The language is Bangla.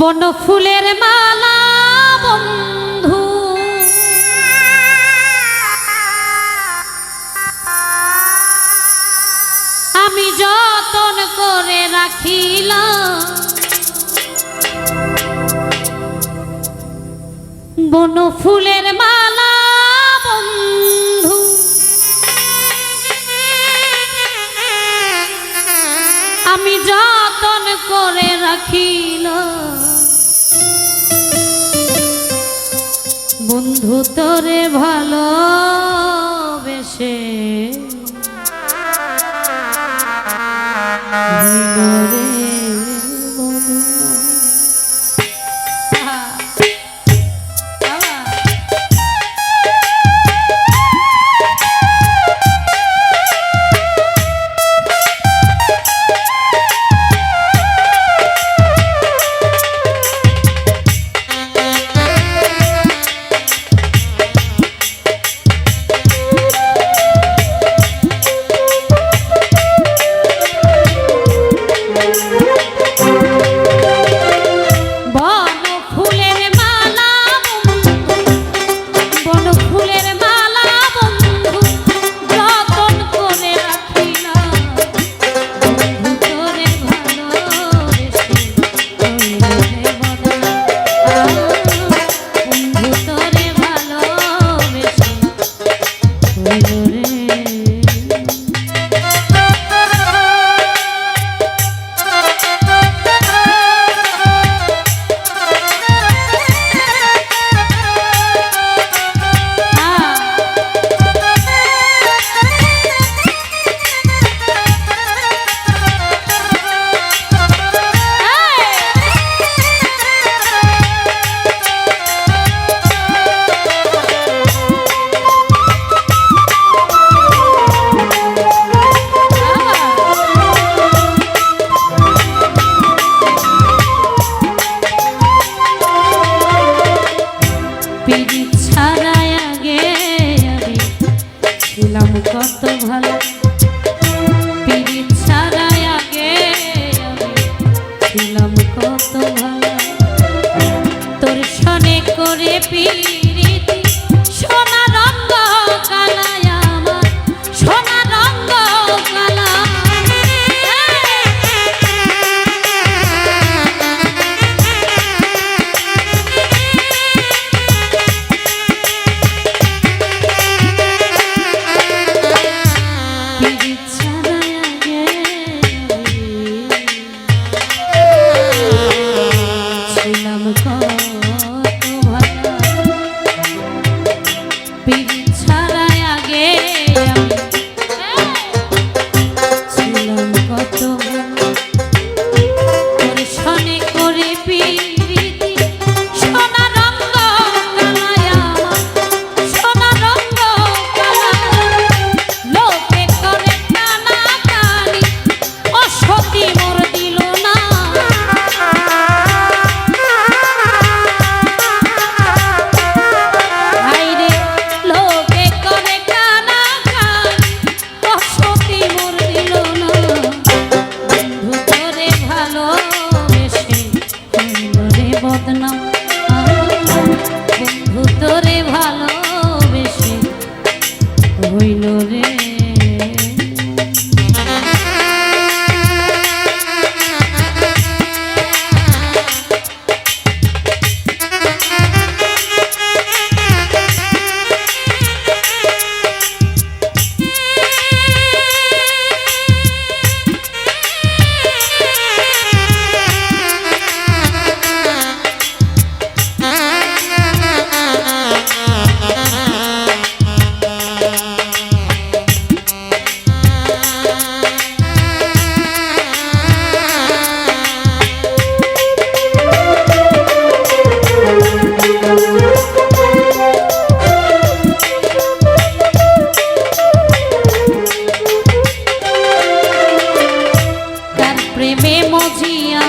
বন ফুলের মালা, বন্ধু। আমি যতন করে রাখিলাম, বন ফুলের মালা, বন্ধু। আমি যতন করে রাখিলাম বন্ধু ভালো বেশে पी Yeah. হইল রে। প্রেমে মজিয়া